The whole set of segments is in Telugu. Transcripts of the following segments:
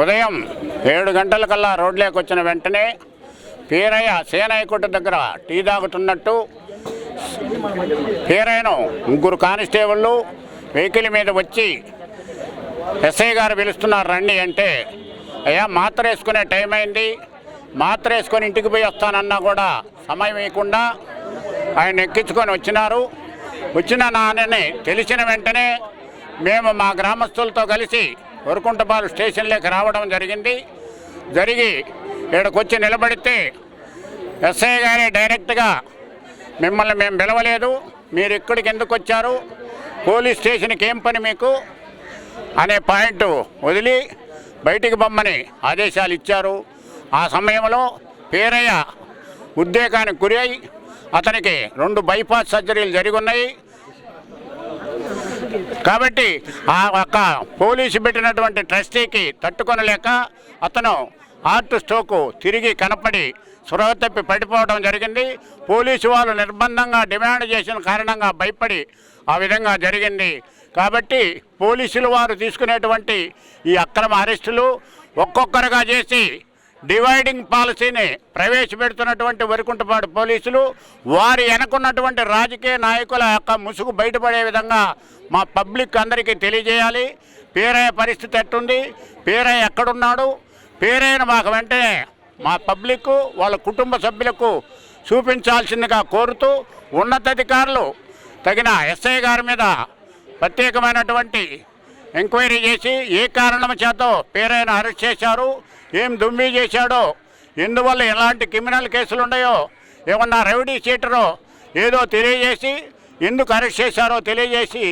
ఉదయం ఏడు గంటలకల్లా రోడ్లోకి వచ్చిన వెంటనే పీరయ్య సేనాయకుట దగ్గర టీ తాగుతున్నట్టు పీరయ్యను ముగ్గురు కానిస్టేబుళ్ళు వెహికల్ మీద వచ్చి ఎస్ఐ గారు పిలుస్తున్నారు రండి అంటే అయ్యా మాత్ర వేసుకునే టైం అయింది. మాత్ర వేసుకొని ఇంటికి పోయి వస్తానన్నా కూడా సమయం ఇవ్వకుండా ఆయన ఎక్కించుకొని వచ్చినారు. వచ్చిన నాన్నని తెలిసిన వెంటనే మేము మా గ్రామస్తులతో కలిసి వరకుంటపాలు స్టేషన్లోకి రావడం జరిగింది. జరిగి ఇక్కడికొచ్చి నిలబడితే ఎస్ఐ గారే డైరెక్ట్గా మిమ్మల్ని మేము పిలవలేదు. మీరు ఇక్కడికి ఎందుకు వచ్చారు? పోలీస్ స్టేషన్కి ఏం పని మీకు? అనే పాయింట్ వదిలి బయటికి బొమ్మని ఆదేశాలు ఇచ్చారు. ఆ సమయంలో పేరయ్య ఉద్రేకానికి గురి అతనికి రెండు బైపాస్ సర్జరీలు జరిగి ఉన్నాయి. కాబట్టి ఆ యొక్క పోలీసు పెట్టినటువంటి ట్రస్టీకి తట్టుకొనలేక అతను హార్ట్ స్ట్రోకు తిరిగి కనపడి స్పృహ తప్పి పడిపోవడం జరిగింది. పోలీసు వాళ్ళు నిర్బంధంగా డిమాండ్ చేసిన కారణంగా భయపడి ఆ విధంగా జరిగింది. కాబట్టి పోలీసులు వారు తీసుకునేటువంటి ఈ అక్రమ అరెస్టులు ఒక్కొక్కరుగా చేసి డివైడింగ్ పాలసీని ప్రవేశపెడుతున్నటువంటి వరికుంటపాడు పోలీసులు వారి వెనకున్నటువంటి రాజకీయ నాయకుల యొక్క ముసుగు బయటపడే విధంగా మా పబ్లిక్ అందరికీ తెలియజేయాలి. పేరయ్య పరిస్థితి ఎట్టుంది? పేరయ్య ఎక్కడున్నాడు? పేరయ్యను మాకు వెంటనే మా పబ్లిక్ వాళ్ళ కుటుంబ సభ్యులకు చూపించాల్సిందిగా కోరుతూ ఉన్నతాధికారులు తగిన ఎస్ఐ గారి మీద ప్రత్యేకమైనటువంటి ఎంక్వైరీ చేసి ఏ కారణం చేతో పేరైన అరెస్ట్ చేశారు ఏం దుమ్మి చేశాడో ఎందువల్ల ఎలాంటి క్రిమినల్ కేసులు ఉన్నాయో ఏమన్నా రెవెడీ సీటరో ఏదో తెలియజేసి ఎందుకు అరెస్ట్ చేశారో తెలియజేసి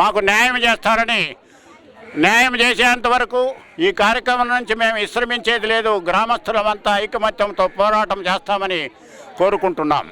మాకు న్యాయం చేస్తారని న్యాయం చేసేంత వరకు ఈ కార్యక్రమం నుంచి మేము విశ్రమించేది లేదు. గ్రామస్తులమంతా ఐకమత్యంతో పోరాటం చేస్తామని కోరుకుంటున్నాం.